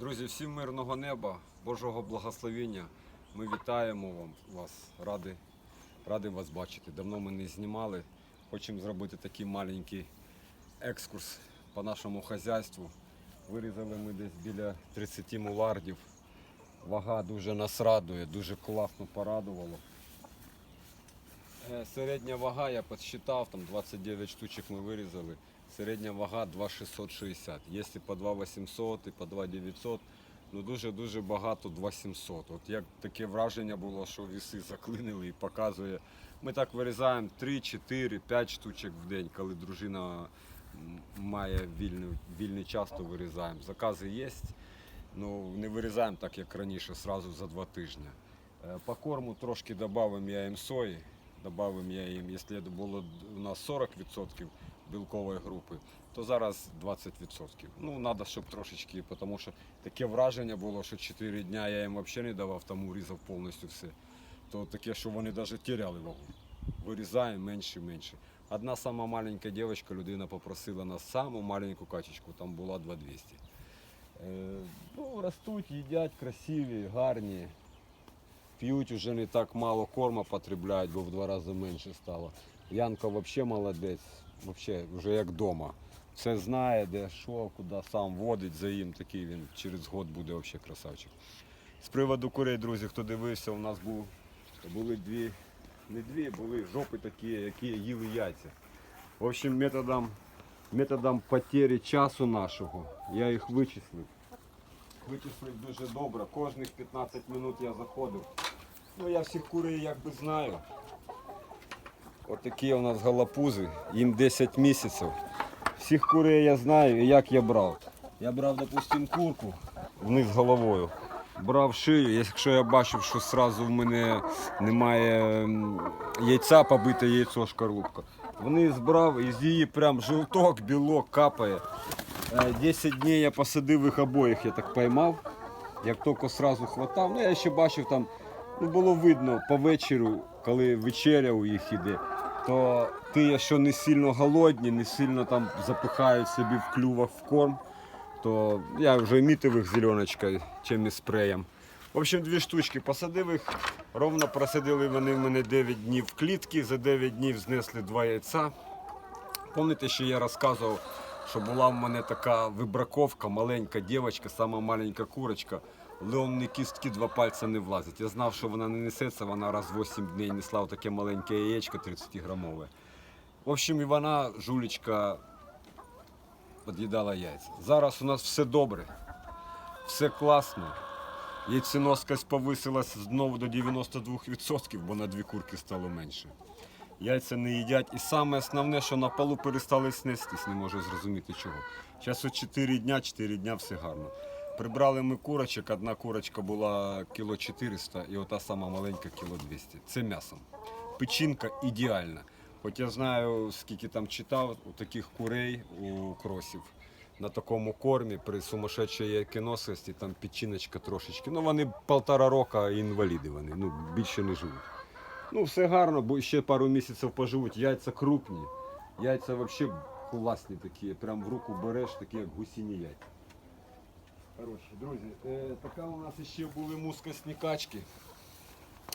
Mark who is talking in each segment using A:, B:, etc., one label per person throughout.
A: Друзі, всім мирного неба, Божого благословення. Ми вітаємо вам, вас, раді, раді вас бачити. Давно ми не знімали. Хочемо зробити такий маленький екскурс по нашому хазяйству. Вирізали ми десь біля 30 мулардів. Вага дуже нас радує, дуже класно порадувало. Е, Середня вага, я підсчитав, там 29 штучок ми вирізали. Середня вага 2,660. Є по 2,800, і по 2,900. Ну дуже-дуже багато 2,700. От як таке враження було, що віси заклинили і показує. Ми так вирізаємо 3, 4, 5 штучок в день, коли дружина має вільний, вільний час, то вирізаємо. Закази є. Ну, не вирізаємо так, як раніше, сразу за два тижні. Е, По корму трошки додамо я їм сої, добавим я їм, якщо було у нас 40% білкової групи, то зараз 20%. Ну, треба, щоб трошечки, тому що таке враження було, що 4 дня я їм взагалі не давав, там урізав повністю все. То таке, що вони навіть теряли вагу. Вирізаємо менше менше. Одна сама маленька дівчинка, людина попросила нас саму маленьку качечку, там була 2200. Е, ну, ростуть, їдять, красиві, гарні. П'ють вже не так мало корма потребляють, бо в два рази менше стало. Янка взагалі молодець, взагалі вже як вдома. Все знає, де що, куди сам водить за їм, такий він через год буде взагалі красавчик. З приводу курей, друзі, хто дивився, у нас був, були дві, не дві, були жопи такі, які їли яйця. В общем, методом, методом потері часу нашого я їх вичислив. Вичислив дуже добре. Кожних 15 минут я заходив. Ну я всіх курей якби знаю. От такі у нас галапузи, їм 10 місяців. Всіх курей я знаю і як я брав. Я брав, допустим, курку вниз головою. Брав шию, якщо я бачив, що одразу в мене немає яйця, побите яйцо шкарлупка. Вниз брав і з її прям жовток, білок капає. Е, 10 днів я посадив їх обоїх, я так поймав. Як тільки одразу хватав, ну я ще бачив там, ну було видно по вечору, коли вечеря у їх іде, то ти, якщо не сильно голодні, не сильно там запихають собі в клювах в корм, то я вже мітив їх зеленочкою, чим і спреєм. В общем, дві штучки посадив їх, ровно просадили вони в мене 9 днів в клітки, за 9 днів знесли два яйця. Пам'ятаєте, що я розказував, що була в мене така вибраковка, маленька дівчинка, сама маленька курочка. Леонні кістки два пальця не влазять. Я знав, що вона не несеться, вона раз в 8 днів несла таке маленьке яєчко 30 грамове. В общем, і вона, жулечка, під'їдала яйця. Зараз у нас все добре, все класно. Яйценоскость повисилась знову до 92%, бо на дві курки стало менше. Яйця не їдять. І саме основне, що на полу перестали снестись, не можу зрозуміти чого. Зараз от 4 дня, 4 дня все гарно. Прибрали ми курочок, одна курочка була кіло 400 і ота сама маленька кіло 200. Це м'ясом. Печінка ідеальна. Хоч я знаю, скільки там читав, у таких курей, у кросів, на такому кормі при сумасшедшій яйконосості, там печіночка трошечки. Ну вони полтора року інваліди вони, ну більше не живуть. Ну, все гарно, бо ще пару місяців поживуть. Яйця крупні. Яйця взагалі класні такі. Прям в руку береш, такі як гусіні яйця. Коротше, друзі, е, така у нас ще були мускосні качки.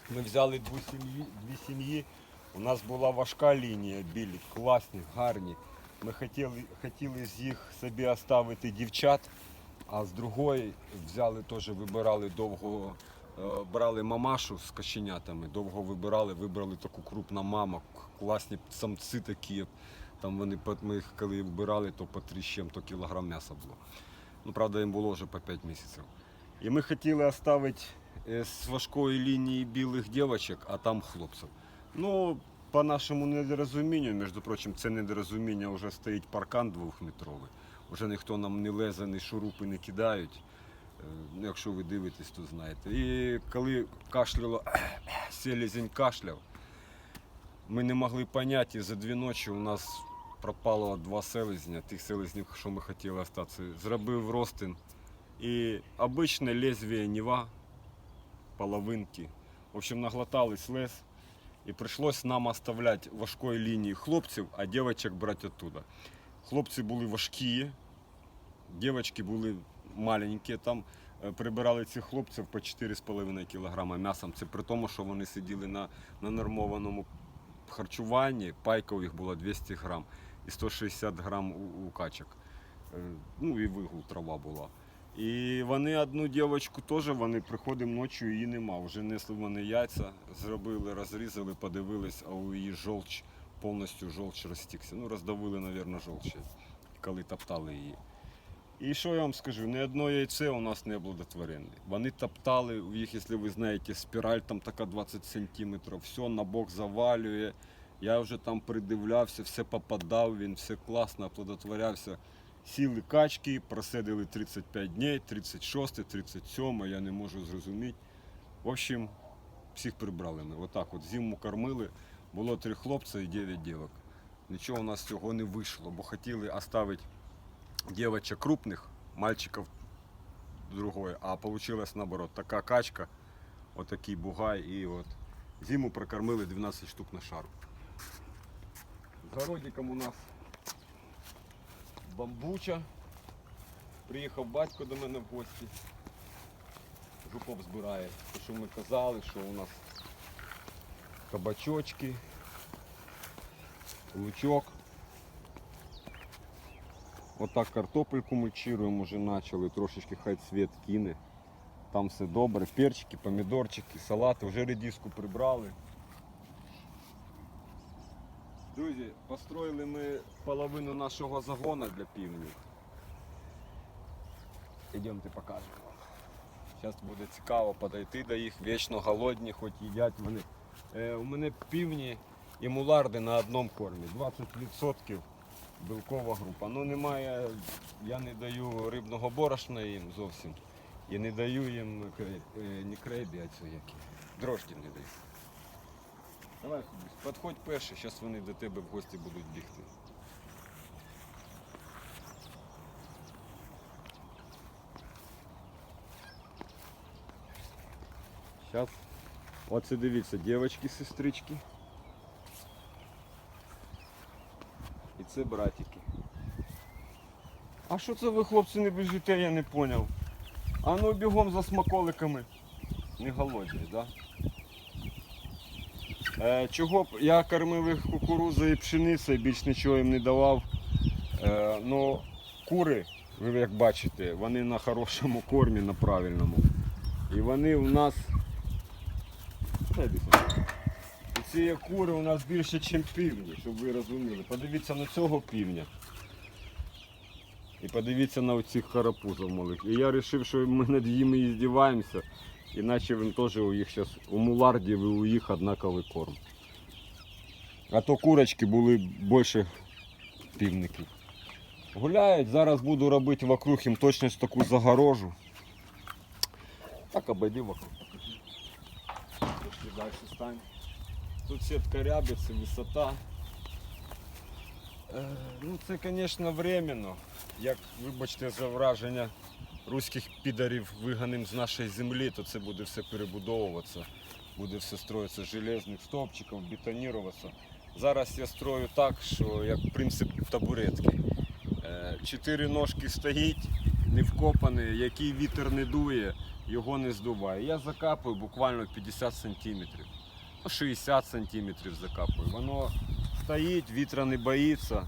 A: Ми взяли дві сім'ї, дві сім'ї. У нас була важка лінія, білі, класні, гарні. Ми хотіли, хотіли з їх собі оставити дівчат, а з другої взяли теж, вибирали довго, е, брали мамашу з каченятами, довго вибирали, вибрали таку крупну маму, класні самці такі. Там вони, ми їх коли вибирали, то по 3 з чим-то кілограм м'яса було. Ну, правда, їм було вже по 5 місяців. І ми хотіли оставити е, з важкої лінії білих дівчаток, а там хлопців. Ну, по нашому недорозумінню, між прочим, це недорозуміння вже стоїть паркан двохметровий. Вже ніхто нам не лезе, ні шурупи не кидають. Е, Ну, якщо ви дивитесь, то знаєте. І коли кашляло, селезень кашляв, ми не могли поняти, за дві ночі у нас пропало два селезня, тих селезнів, що ми хотіли остатися. Зробив ростин. І обичне лезвие Нева, половинки. В общем, наглотались лес. І прийшлось нам оставляти важкої лінії хлопців, а дівчаток брати оттуда. Хлопці були важкі, дівчатки були маленькі там. е, Прибирали цих хлопців по 4,5 кг м'ясом. Це при тому, що вони сиділи на, на нормованому харчуванні. Пайка у їх була 200 грам і 160 грам у, у качок. Е, Ну і вигул трава була. І вони одну дівчинку теж, вони приходимо ночі, її нема. Вже несли вони яйця, зробили, розрізали, подивились, а у її жовч повністю жовч розтікся. Ну, роздавили, мабуть, жовч, коли топтали її. І що я вам скажу, ні одне яйце у нас не оплодотворене. Вони топтали, у їх, якщо ви знаєте, спіраль там така 20 сантиметрів, все на бок завалює. Я вже там придивлявся, все попадав, він все класно оплодотворявся. Сіли качки, просидили 35 днів, 36, 37, я не можу зрозуміти. В общем, всіх прибрали ми. Отак от зиму кормили. Було три хлопця і 9 дівок. Нічого у нас цього не вийшло, бо хотіли оставити дівчат крупних, мальчиків другої, а вийшло наоборот. Така качка, отакий бугай і от зиму прокормили 12 штук на шару. З городником у нас бамбуча. Приїхав батько до мене в гості. Жупов збирає. Те, що ми казали, що у нас кабачочки, лучок. Отак картопельку мульчируємо, вже почали, трошечки хай цвіт кине. Там все добре. Перчики, помідорчики, салати, вже редиску прибрали. Друзі, построїли ми половину нашого загону для півнів. Ідемте покажемо вам. Зараз буде цікаво подойти до їх, вічно голодні, хоч їдять вони. Е, у мене півні і муларди на одному кормі. 20% білкова група. Ну немає, я не даю рибного борошна їм зовсім. І не даю їм е, не крейди, а цю які. Дрожді не даю. Давай, підходь перший, зараз вони до тебе в гості будуть бігти. Зараз. Оце дивіться, дівчатки, сестрички. І це братики. А що це ви, хлопці, не біжите, я не поняв. А ну бігом за смаколиками. Не голодні, так? Да? Е, чого б я кормив їх кукурузою і пшеницею, більш нічого їм не давав. Е, ну, кури, ви як бачите, вони на хорошому кормі, на правильному. І вони у нас. Ці кури у нас більше, ніж півні, щоб ви розуміли. Подивіться на цього півня. І подивіться на оцих карапузів малих. І я вирішив, що ми над ними і здіваємося. Іначе він теж у їх зараз у мулардів і у їх однаковий корм. А то курочки були більше півників. Гуляють, зараз буду робити вокруг їм точно таку загорожу. Так обойди вокруг. Пошли далі стань. Тут сітка рябиться, висота. Е, ну це, звісно, временно. Як, вибачте, за враження руських підарів виганим з нашої землі, то це буде все перебудовуватися. Буде все строїтися железних стовпчиків, бетонуватися. Зараз я строю так, що як принцип табуретки. Е, Чотири ножки стоїть, не вкопані, який вітер не дує, його не здуває. Я закапую буквально 50 сантиметрів. Ну, 60 сантиметрів закапую. Воно стоїть, вітра не боїться.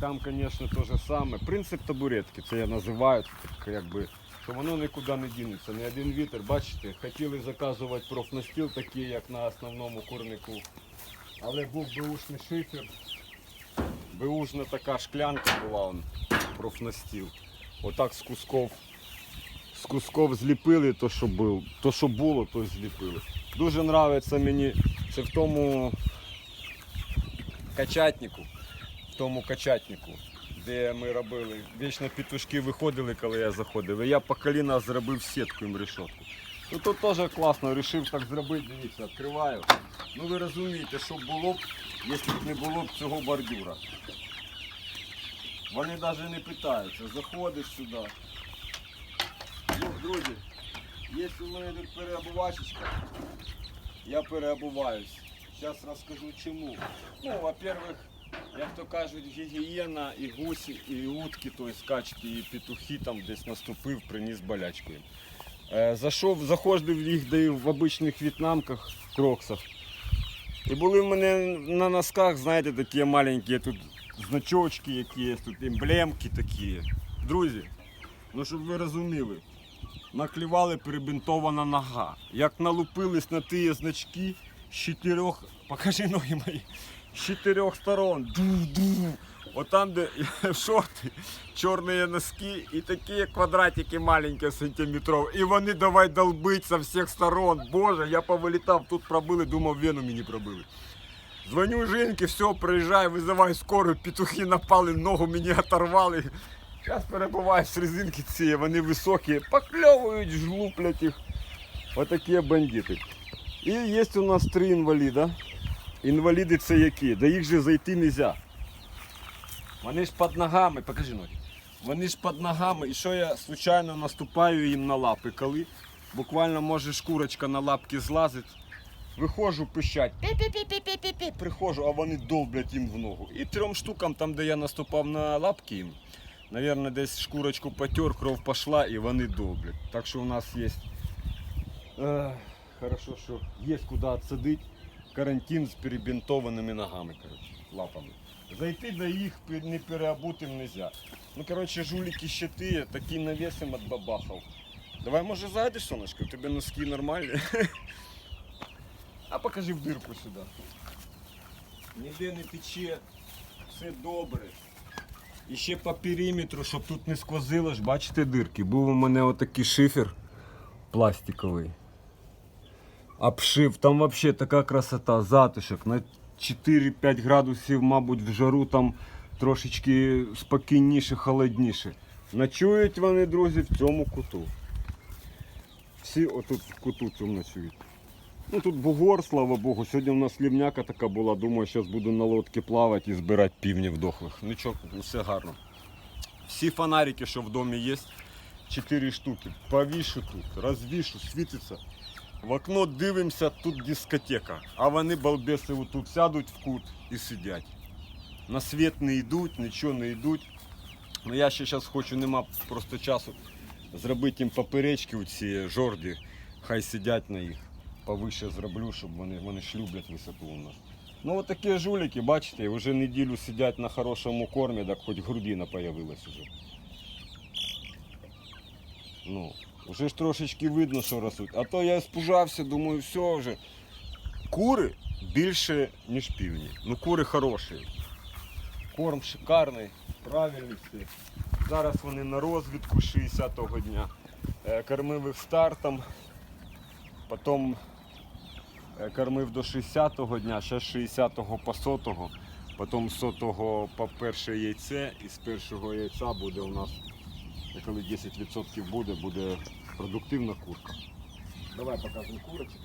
A: Там, звісно, те же саме. Принцип табуретки, це я називаю, так, якби, що воно нікуди не дінеться. Ні один вітер, бачите, хотіли заказувати профнастіл, такий, як на основному курнику. Але був беушний шифер. Беушна така шклянка була, он, профнастіл. Отак з кусков. З кусков зліпили то, що був, то, що було, то зліпили. Дуже подобається мені це в тому качатнику тому качатнику, де ми робили. Вічно петушки виходили, коли я заходив. І я по коліна зробив сітку їм решетку. Ну тут теж класно, вирішив так зробити, дивіться, відкриваю. Ну ви розумієте, що було б, якщо б не було б цього бордюра. Вони навіть не питаються, заходиш сюди. Ну, друзі, якщо в мене тут переобувачечка, я переобуваюсь. Зараз розкажу чому. Ну, во-первых, Як то кажуть, гігієна і гусі, і утки, то есть качки, і петухи там десь наступив, приніс болячку їм. Е, зайшов, заходив їх де в обичних в'єтнамках, в кроксах. І були в мене на носках, знаєте, такі маленькі тут значочки якісь, тут емблемки такі. Друзі, ну щоб ви розуміли, наклівали перебинтована нога. Як налупились на ті значки з чотирьох, покажи ноги мої, з чотирьох сторон. Ду-ду. От де шорти, чорні носки і такі квадратики маленькі сантиметров. І вони давай долбить со всіх сторон. Боже, я повилітав, тут пробили, думав, вену мені пробили. Дзвоню жінки, все, приїжджай, визивай скору, петухи напали, ногу мені оторвали. Зараз перебуваю з резинки цієї, вони високі, покльовують, жлуплять їх. Отакі бандити. І є у нас три інваліда. Інваліди це які? До їх же зайти не можна. Вони ж під ногами, покажи ноги. Вони ж під ногами, і що я случайно наступаю їм на лапи, коли буквально може шкурочка на лапки злазить. Виходжу пищать, пі-пі-пі-пі-пі-пі, приходжу, а вони долблять їм в ногу. І трьом штукам, там, де я наступав на лапки їм, Наверное, десь шкурочку потер, кров пошла і вони долблять. Так що у нас є. Е, хорошо, що є куди відсадити. Карантин з перебінтованими ногами, короче, лапами. Зайти до їх не переобутим нельзя. Ну, короче, жулики ще ти, такий навесом отбабахав. Давай, може, зайдеш, сонечко, тебе носки нормальні. А покажи в дирку сюди. Ніде не тече, все добре. І ще по периметру, щоб тут не сквозило ж, бачите дирки. Був у мене отакий шифер пластиковий. Обшив, там взагалі така красота, затишок. На 4-5 градусів, мабуть, в жару там трошечки спокійніше, холодніше. Ночують вони, друзі, в цьому куту. Всі отут в куту цьому ночують. Ну тут бугор, слава Богу. Сьогодні у нас лівняка така була. Думаю, зараз буду на лодці плавати і збирати півнів дохлих. Нічого, все гарно. Всі фонарики, що в домі є, 4 штуки. Повішу тут, розвішу, світиться. В окно дивимося, тут дискотека. А вони балбеси тут сядуть в кут і сидять. На світ не йдуть, нічого не йдуть. Ну я ще зараз хочу, нема просто часу зробити їм поперечки у ці жорді. Хай сидять на їх. Повище зроблю, щоб вони, вони ж люблять висоту у нас. Ну от такі жулики, бачите, вже неділю сидять на хорошому кормі, так хоч грудина появилась уже. Ну, вже ж трошечки видно, що ростуть. А то я спужався, думаю, все вже. Кури більше, ніж півні. Ну кури хороші. Корм шикарний, правильний. Зараз вони на розвідку 60-го дня. Е, Кормив їх стартом, потім е, кормив до 60-го дня, зараз 60-го по 100-го, потім з 100-го по перше яйце і з першого яйця буде у нас, е, коли 10% буде, буде продуктивна курка. Давай покажемо курочок.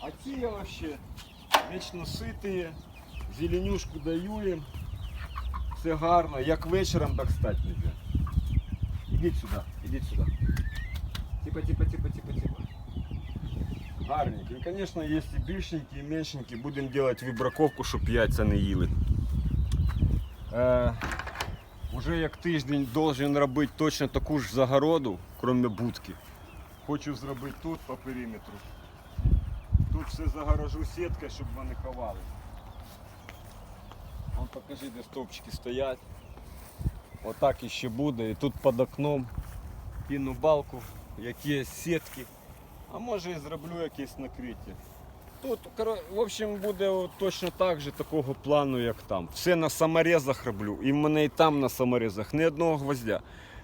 A: А ці вообще вічно ситі, зеленюшку даю їм. Все гарно, як вечором так стати не можна. Ідіть сюди, ідіть сюди. Типа, типа, типа, типа, типа. Гарненькі. І, звісно, є і більшенькі, і меншенькі. Будемо робити вибраковку, щоб яйця не їли. Уже як тиждень должен робити точно таку ж загороду, крім будки. Хочу зробити тут по периметру. Тут все загорожу сіткою, щоб вони ховали. Вон покажи, де стовпчики стоять. Отак іще буде. І тут під окном піну балку, які сітки. А може і зроблю якесь накриття. Тут, в общем, буде точно так же такого плану, як там. Все на саморезах роблю. І в мене і там на саморезах. Ні одного гвоздя.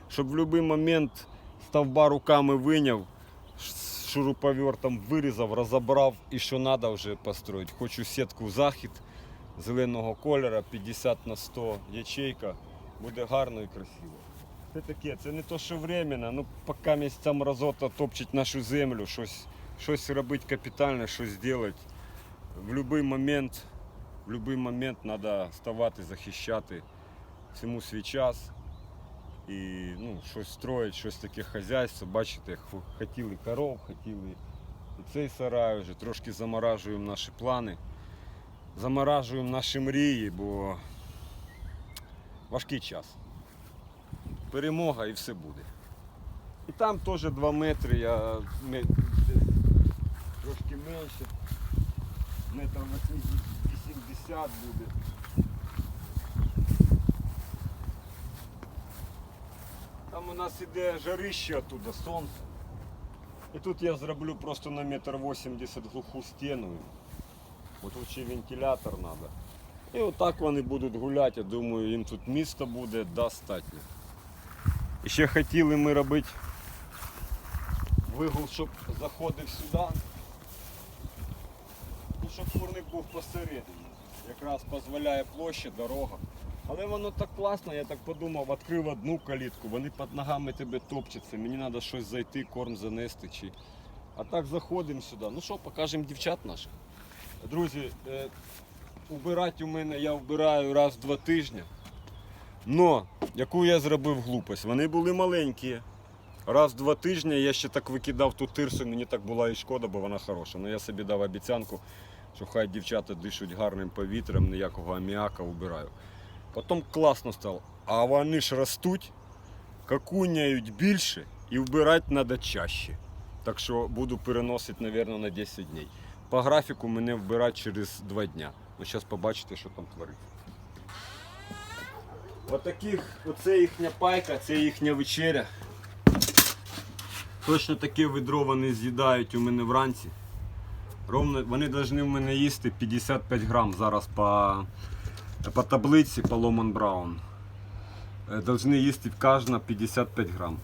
A: Щоб в будь-який момент стовба руками виняв, шуруповертом вирізав, розібрав і що треба вже построїти. Хочу сітку захід зеленого кольору, 50 на 100 ячейка. Буде гарно і красиво. Це таке, це не то, що временно, ну поки місця мразота топчить нашу землю, щось, щось робити капітальне, щось робити. В будь-який момент, в будь-який момент треба ставати, захищати всьому свій час. І ну, щось строїть, щось таке хазяйство. Бачите, хотіли коров, хотіли цей сарай вже, трошки заморажуємо наші плани. Заморажуємо наші мрії, бо важкий час. Перемога і все буде. І там теж 2 метри, я менше. Метр 80 буде. Там у нас іде жарище оттуда, сонце. І тут я зроблю просто на метр 80 глуху стіну. Бо тут ще вентилятор треба. І отак вони будуть гуляти, я думаю, їм тут місто буде достатньо. І ще хотіли ми робити вигул, щоб заходив сюди. Щоб курник був посередині. Якраз дозволяє площа, дорога. Але воно так класно, я так подумав, відкрив одну калітку, вони під ногами тебе топчаться, мені треба щось зайти, корм занести. Чи... А так заходимо сюди. Ну що, покажемо дівчат наших. Друзі, е, убирати у мене я вбираю раз в два тижні. Но, яку я зробив глупость, вони були маленькі. Раз в два тижні я ще так викидав ту тирсу, мені так була і шкода, бо вона хороша. Ну я собі дав обіцянку, що хай дівчата дишуть гарним повітрям, ніякого аміака убираю. Потім класно стало. А вони ж ростуть, какуняють більше і вбирати треба чаще. Так що буду переносити, мабуть, на 10 днів. По графіку мене вбирати через 2 дня. Ну, зараз побачите, що там твориться. Отаких, оце їхня пайка, це їхня вечеря. Точно таке відро вони з'їдають у мене вранці. Ровно, вони повинні в мене їсти 55 грам зараз по, по таблиці по Ломан Браун. Е, Должны їсти кожна 55 грам.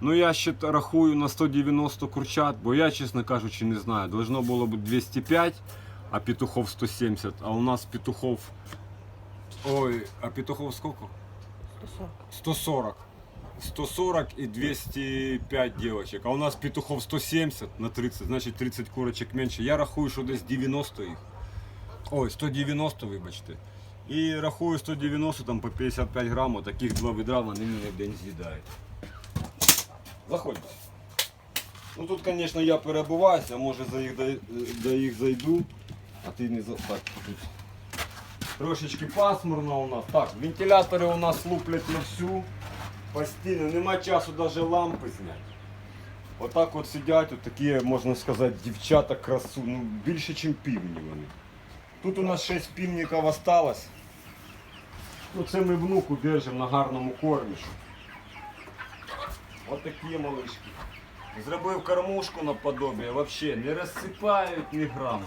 A: Ну я ще рахую на 190 курчат, бо я, чесно кажучи, не знаю. Должно було бути 205, а петухов 170. А у нас петухов. Ой, а петухов скільки? 140. 140 и 205 девочек. А у нас петухов 170 на 30, значит 30 курочек менше. Я рахую, що десь 90 їх. Ой, 190, вибачте. І рахую 190 там по 55 грамів, таких два відра вони мене в день з'їдають. Заходьте. Ну тут, звісно, я перебуваюся, може за їх, до, їх зайду, а ти не за. Так, тут трошечки пасмурно у нас. Так, вентилятори у нас луплять на всю. Постійно, нема часу навіть лампи зняти. Отак от сидять, от такі, можна сказати, дівчата красу, ну більше, ніж півні вони. Тут у нас 6 півників осталось. Ну це ми внуку держимо на гарному кормішу. От такі малишки. Зробив кормушку наподобие, взагалі не розсипають ні грама.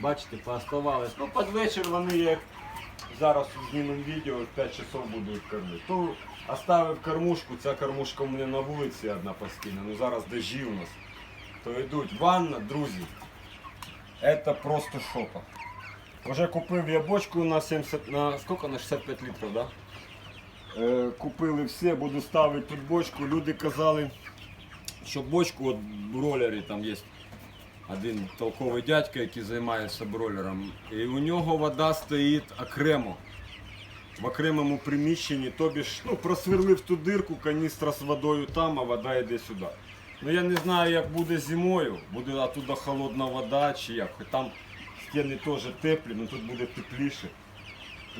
A: Бачите, пооставались. Ну, під вечір вони як зараз знімемо відео, 5 часов будуть кормити. Ту оставив кормушку, ця кормушка у мене на вулиці одна постійна, ну зараз дожі у нас. То йдуть. Ванна, друзі. Это просто шопа. Вже купив я бочку на 70, на сколько? На 65 літрів, да? Е, купили все, буду ставити тут бочку. Люди казали, що бочку от в ролері там є один толковий дядька, який займається бролером. І у нього вода стоїть окремо. В окремому приміщенні, тобі ж ну, просверлив ту дирку, каністра з водою там, а вода йде сюди. Ну я не знаю, як буде зимою, буде оттуда холодна вода чи як. Хоч Там стіни теж теплі, але тут буде тепліше.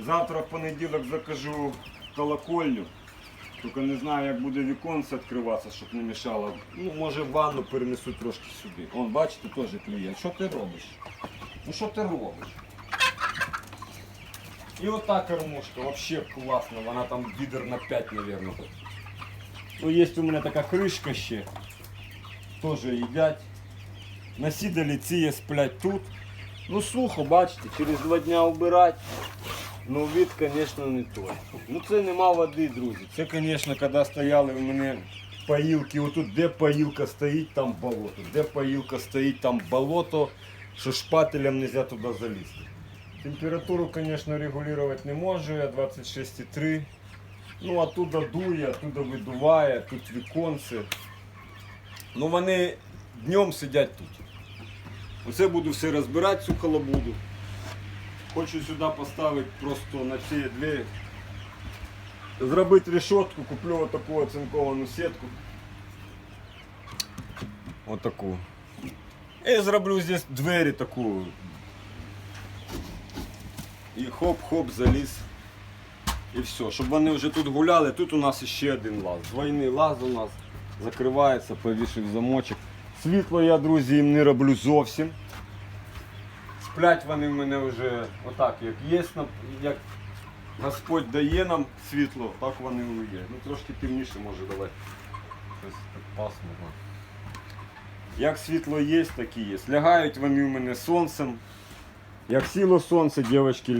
A: Завтра в понеділок закажу колокольню. Тільки не знаю, як буде віконце відкриватися, щоб не мішало. Ну, може ванну перенесу трошки сюди. Вон, бачите, теж клієнт. Що ти робиш? Ну що ти робиш? І ота кормушка, вообще класна, вона там відер на 5, мабуть. Ну, є у мене така кришка ще. Теж їдять. Насідалі ці сплять тут. Ну сухо, бачите, через два дня убирать. Ну від, звісно, не той. Ну це нема води, друзі. Це, звісно, коли стояли у мене поїлки, отут де поїлка стоїть, там болото. Де поїлка стоїть, там болото, що шпателем не можна туди залізти. Температуру, звісно, регулювати не можу, я 26,3. Ну, оттуда дує, оттуда видуває, тут віконце. Ну вони днем сидять тут. Оце буду все розбирати, цю колобуду. Хочу сюди поставити просто на ці двері. Зробити решетку, куплю отаку оцинковану сітку. Отаку. І зроблю здесь двері таку. І хоп-хоп заліз. І все, щоб вони вже тут гуляли, тут у нас ще один лаз. Двойний лаз у нас закривається, повішив замочок. Світло я, друзі, їм не роблю зовсім. Сплять вони в мене вже отак, як є, як Господь дає нам світло, так вони і є. Ну трошки темніше може давай. Щось так пасмурно. Як світло є, так і є. Лягають вони в мене сонцем. Як сіло сонце, дівчатки